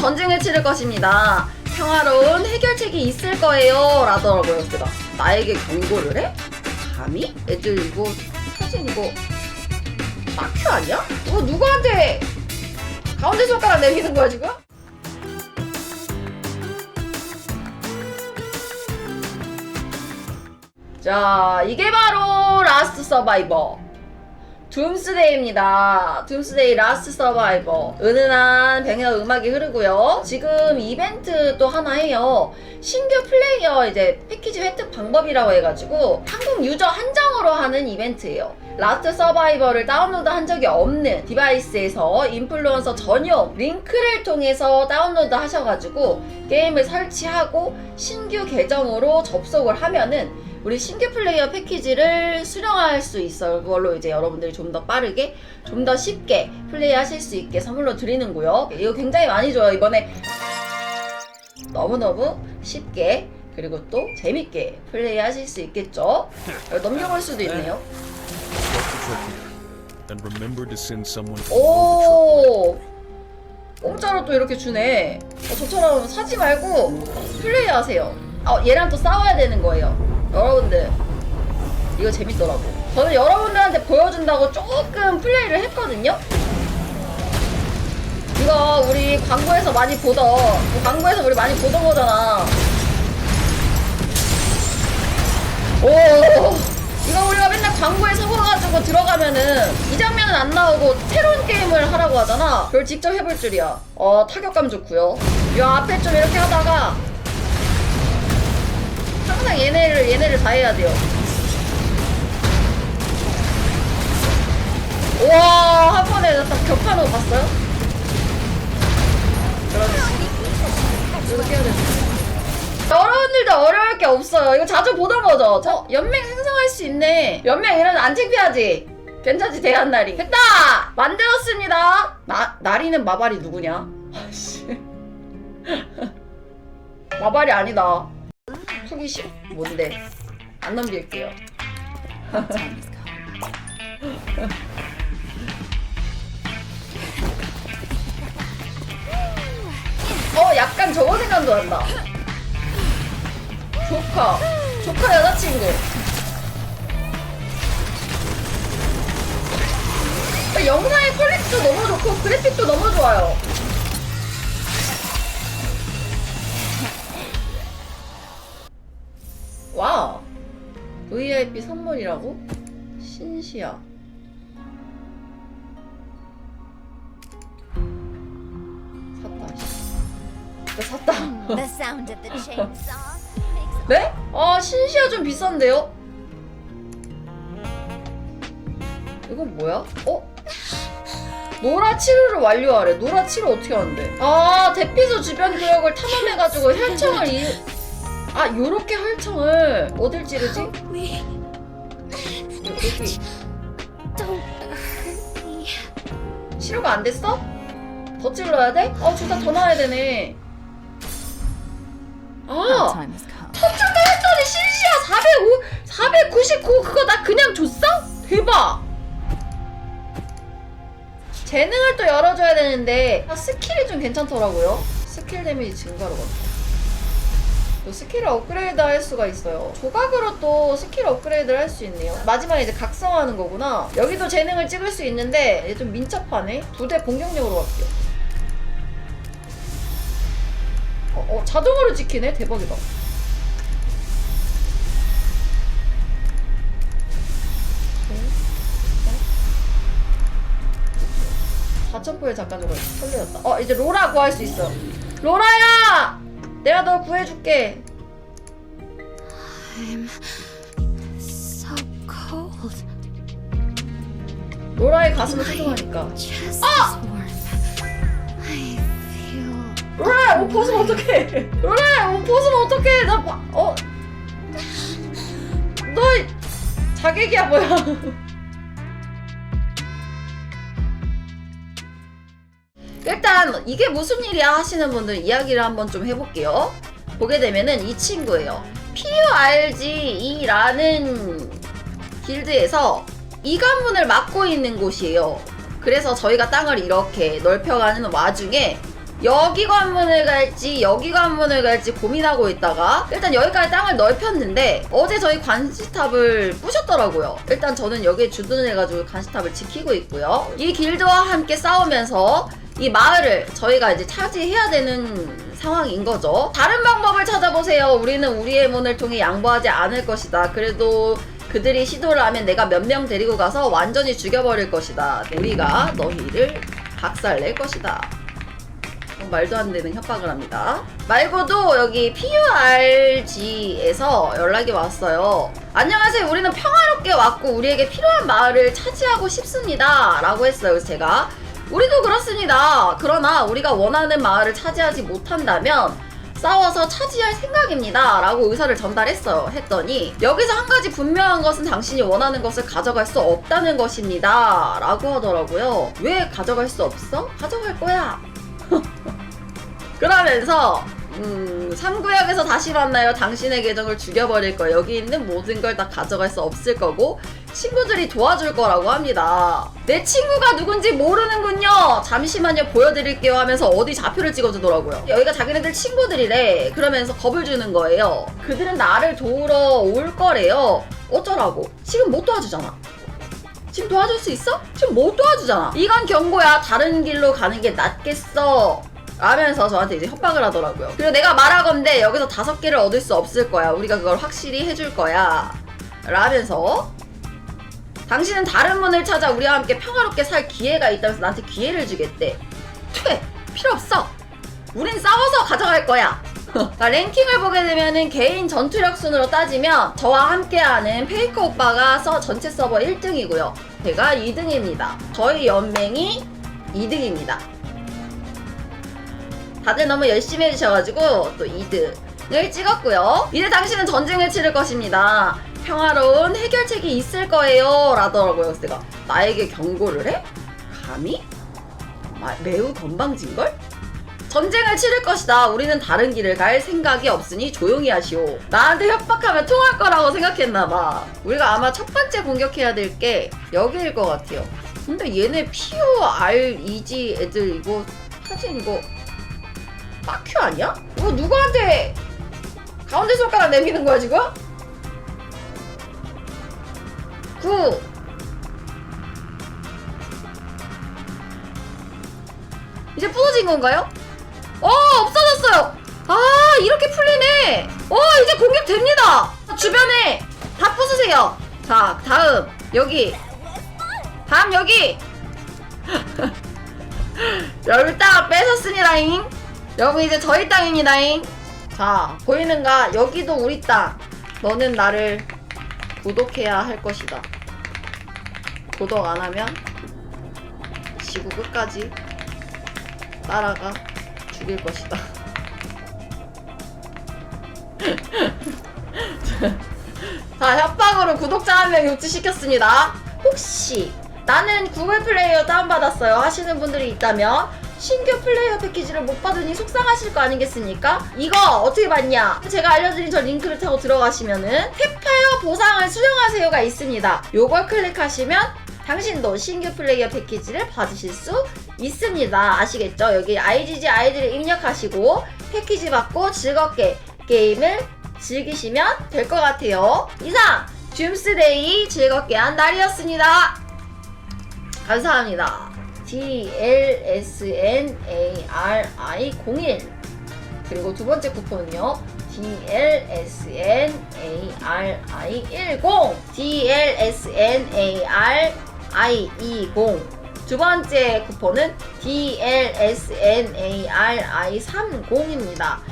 전쟁을 치를 것입니다. 평화로운 해결책이 있을 거예요. 라더라고요. 제가 나에게 경고를 해? 감히? 애들 이거 사진 이거 마큐 아니야? 이거 누구한테 가운데 손가락 내미는 거야 지금? 자, 이게 바로 라스트 서바이버. 둠스데이입니다. 둠스데이 라스트 서바이버. 은은한 백야 음악이 흐르고요. 지금 이벤트 또 하나 해요. 신규 플레이어 이제 패키지 획득 방법이라고 해가지고 한국 유저 한정으로 하는 이벤트예요. 라스트 서바이버를 다운로드 한 적이 없는 디바이스에서 인플루언서 전용 링크를 통해서 다운로드 하셔가지고 게임을 설치하고 신규 계정으로 접속을 하면은 우리 신규 플레이어 패키지를 수령할 수 있어요. 그걸로 이제 여러분들이 좀 더 빠르게, 좀 더 쉽게 플레이하실 수 있게 선물로 드리는 거요. 이거 굉장히 많이 줘요. 이번에 너무너무 쉽게 그리고 또 재밌게 플레이하실 수 있겠죠. 넘겨볼 수도 있네요. 오 공짜로 또 이렇게 주네. 어, 저처럼 사지 말고 플레이하세요. 어, 얘랑 또 싸워야 되는 거예요. 여러분들 이거 재밌더라고. 저는 여러분들한테 보여준다고 조금 플레이를 했거든요. 이거 우리 광고에서 많이 보던 그 광고에서 우리 많이 보던 거잖아. 오 이거 우리가 맨날 광고에 속아가지고 들어가면은 이 장면은 안 나오고 새로운 게임을 하라고 하잖아 그걸 직접 해볼 줄이야 어 타격감 좋고요 이 앞에 좀 이렇게 하다가 얘네를 다 해야 돼요 우와 한 번에 딱거 봤어요? 여러분들도 어려울 게 없어요. 이거 자주 보던 거죠? 저 연맹 생성할 수 있네. 연맹 이러면 안 창피하지? 괜찮지, 대한나리. 됐다! 만들었습니다! 나, 나리는 마발이 누구냐? 아씨. 마발이 아니다. 속이시 뭔데? 안 넘길게요. 어, 약간 저거 생각도 난다. 조카. 조카 여자친구. 그 영상의 퀄리티도 VIP 선물이라고? 신시야. 샀다. 씨. 진짜 샀다. The sound of the chainsaw makes 네? 아 신시아 좀 비싼데요? 이건 뭐야? 어? 노라 치료를 완료하래. 노라 치료 어떻게 하는데? 아 대피소 주변 구역을 탐험해가지고 혈청을 이... 아 요렇게 혈청을 어딜 찌르지? 여기 Don't hurt me. 치료가 안 됐어? 더 찔러야 돼? 어 주사 더 놔야 되네. 아 time has come. 터출도 했더니 신시야 405, 499 그거 나 그냥 줬어? 대박! 재능을 또 열어줘야 되는데 아, 스킬이 좀 괜찮더라고요. 스킬 데미지 증가로 또 스킬을 업그레이드 할 수가 있어요. 조각으로 또 스킬 업그레이드를 할 수 있네요. 마지막에 이제 각성하는 거구나. 여기도 재능을 찍을 수 있는데 얘 좀 민첩하네. 부대 공격력으로 갈게요. 어, 어, 자동으로 찍히네? 대박이다. 4,000포에 잠깐 저거 설레었다. 어, 이제 로라 구할 수 있어. 로라야! 내가 널 구해줄게. I'm so cold. 로라의 가슴을 소중하니까. Feel 로라야, 옷 벗으면 어떡해! 로라야, 옷 벗으면 어떡해! 나, 봐- 어. 너, 자객이야, 뭐야. 일단, 이게 무슨 일이야 하시는 분들 이야기를 한번 좀 해볼게요. 보게 되면은 이 친구예요. PURGE라는 길드에서 이 관문을 막고 있는 곳이에요. 그래서 저희가 땅을 이렇게 넓혀가는 와중에 여기 관문을 갈지 여기 관문을 갈지 고민하고 있다가 일단 여기까지 땅을 넓혔는데 어제 저희 관시탑을 부셨더라고요. 일단 저는 여기에 주둔해가지고 관시탑을 지키고 있고요. 이 길드와 함께 싸우면서 이 마을을 저희가 이제 차지해야 되는 상황인 거죠. 다른 방법을 찾아보세요. 우리는 우리의 문을 통해 양보하지 않을 것이다. 그래도 그들이 시도를 하면 내가 몇 명 데리고 가서 완전히 죽여버릴 것이다. 우리가 너희를 박살낼 것이다. 어, 말도 안 되는 협박을 합니다. 말고도 여기 PURG에서 연락이 왔어요. 안녕하세요. 우리는 평화롭게 왔고 우리에게 필요한 마을을 차지하고 싶습니다. 라고 했어요. 제가 우리도 그렇습니다. 그러나 우리가 원하는 마을을 차지하지 못한다면 싸워서 차지할 생각입니다. 라고 의사를 전달했어요. 했더니 여기서 한 가지 분명한 것은 당신이 원하는 것을 가져갈 수 없다는 것입니다. 라고 하더라고요. 왜 가져갈 수 없어? 가져갈 거야. 그러면서 음, 3구역에서 다시 만나요. 당신의 계정을 죽여버릴 거예요. 여기 있는 모든 걸 다 가져갈 수 없을 거고 친구들이 도와줄 거라고 합니다. 내 친구가 누군지 모르는군요. 잠시만요. 보여드릴게요 하면서 어디 좌표를 찍어주더라고요. 여기가 자기네들 친구들이래. 그러면서 겁을 주는 거예요. 그들은 나를 도우러 올 거래요. 어쩌라고? 지금 못 도와주잖아. 지금 도와줄 수 있어? 지금 못 도와주잖아. 이건 경고야. 다른 길로 가는 게 낫겠어. 라면서 저한테 이제 협박을 하더라고요. 그리고 내가 말하건대 여기서 다섯 개를 얻을 수 없을 거야. 우리가 그걸 확실히 해줄 거야. 라면서 당신은 다른 문을 찾아 우리와 함께 평화롭게 살 기회가 있다면서 나한테 기회를 주겠대. 퇴! 필요 없어! 우린 싸워서 가져갈 거야! 자, 랭킹을 보게 되면은 개인 전투력 순으로 따지면 저와 함께하는 페이커 오빠가 서 전체 서버 1등이고요. 제가 2등입니다. 저희 연맹이 2등입니다. 다들 너무 열심히 해주셔가지고 또 2등을 찍었고요. 이제 당신은 전쟁을 치를 것입니다. 평화로운 해결책이 있을 거예요. 라더라고요. 내가 나에게 경고를 해? 감히? 마- 매우 건방진걸? 전쟁을 치를 것이다. 우리는 다른 길을 갈 생각이 없으니 조용히 하시오. 나한테 협박하면 통할 거라고 생각했나봐. 우리가 아마 첫 번째 공격해야 될 게 여기일 것 같아요. 근데 얘네 POREG 애들 이거 사진 이거 빠큐 아니야? 이거 누구한테 가운데 손가락 내미는 거야 지금? 9 이제 부서진 건가요? 어 없어졌어요. 아 이렇게 풀리네. 어 이제 공격됩니다. 주변에 다 부수세요. 자 다음 여기. 다음 여기. 여기 딱 뺏었습니다잉. 여기 이제 저희 땅입니다잉. 자 보이는가? 여기도 우리 땅. 너는 나를 구독해야 할 것이다 구독 안 하면 지구 끝까지 따라가 죽일 것이다 자 협박으로 구독자 한 명 유치시켰습니다 혹시 나는 구글 플레이어 다운받았어요 하시는 분들이 있다면 신규 플레이어 패키지를 못 받으니 속상하실 거 아니겠습니까? 이거 어떻게 받냐? 제가 알려드린 저 링크를 타고 들어가시면은 탭파이어 보상을 수령하세요가 있습니다. 요걸 클릭하시면 당신도 신규 플레이어 패키지를 받으실 수 있습니다. 아시겠죠? 여기 IGG 아이디를 입력하시고 패키지 받고 즐겁게 게임을 즐기시면 될 것 같아요. 이상 줌스데이 즐겁게 한 날이었습니다. 감사합니다. DLSNARI01 그리고 두 번째 쿠폰은요. DLSNARI10 DLSNARI20 두 번째 쿠폰은 DLSNARI30입니다.